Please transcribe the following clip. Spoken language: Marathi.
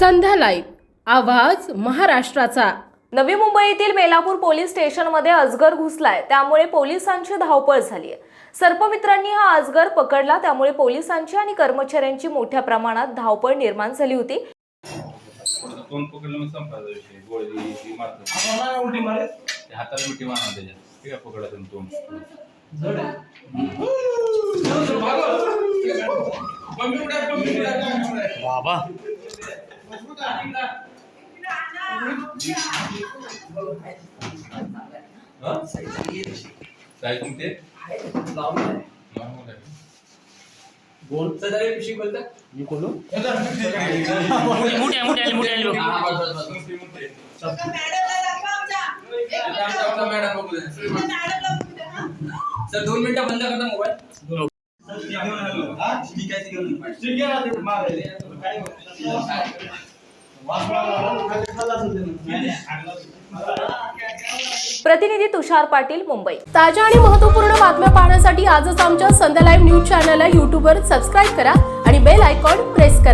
संध्या लाईव्ह. आवाज महाराष्ट्राचा. नवी मुंबईतील बेलापूर पोलीस स्टेशनमध्ये अजगर घुसलाय. त्यामुळे पोलिसांची धावपळ झाली आहे सर्पमित्रांनी हा अजगर पकडला. त्यामुळे पोलिसांची आणि कर्मचाऱ्यांची मोठ्या प्रमाणात धावपळ निर्माण झाली होती. हाताला मिठी मारणार त्याच्यात. ठीक आहे तोंड बाबा. सर दोन मिनिटं बंद करता मोबाइल ठीक आहे प्रतिनिधी तुषार पाटील मुंबई. ताज्या आणि महत्त्वपूर्ण बातम्या पाहण्यासाठी आजच आमच्या संध्या लाईव्ह न्यूज चॅनलला युट्यूबवर सबस्क्राईब करा आणि बेल आयकॉन प्रेस करा.